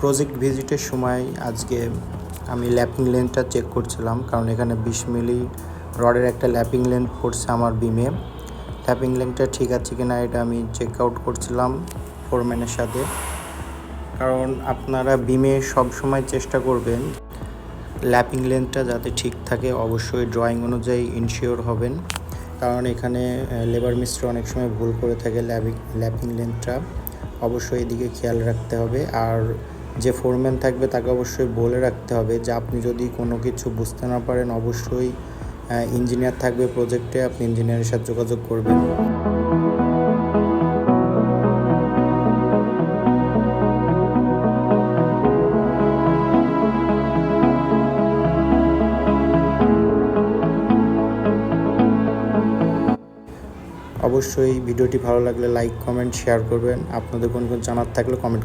Project ভিজিটের সময় আজকে আমি ল্যাপিং লেন্থটা চেক করছিলাম, কারণ এখানে বিশ মিলি রডের একটা ল্যাপিং লেন্থ পড়ছে আমার বিমে ল্যাপিং লেন্থটা ঠিক আছে কি না এটা আমি চেক আউট করছিলাম ফোরম্যানের সাথে। কারণ আপনারা বিমে সব সময় চেষ্টা করবেন ল্যাপিং লেন্থটা যাতে ঠিক থাকে, অবশ্যই ড্রয়িং অনুযায়ী ইনশিওর হবেন। কারণ এখানে লেবার মিস্ত্রি অনেক সময় ভুল করে থাকে ল্যাপিং ল্যাপিং লেন্থটা অবশ্যই এদিকে খেয়াল রাখতে হবে। আর যে ফোরম্যান থাকবে তাকে অবশ্যই বলে রাখতে হবে যে আপনি যদি কোনো কিছু বুঝতে না পারেন, অবশ্যই ইঞ্জিনিয়ার থাকবে প্রজেক্টে আপনি ইঞ্জিনিয়ারের সাথে যোগাযোগ করবেন। অবশ্যই ভিডিওটি ভালো লাগলে লাইক কমেন্ট শেয়ার করবেন। আপনাদের কোন কোন জানার থাকলে কমেন্ট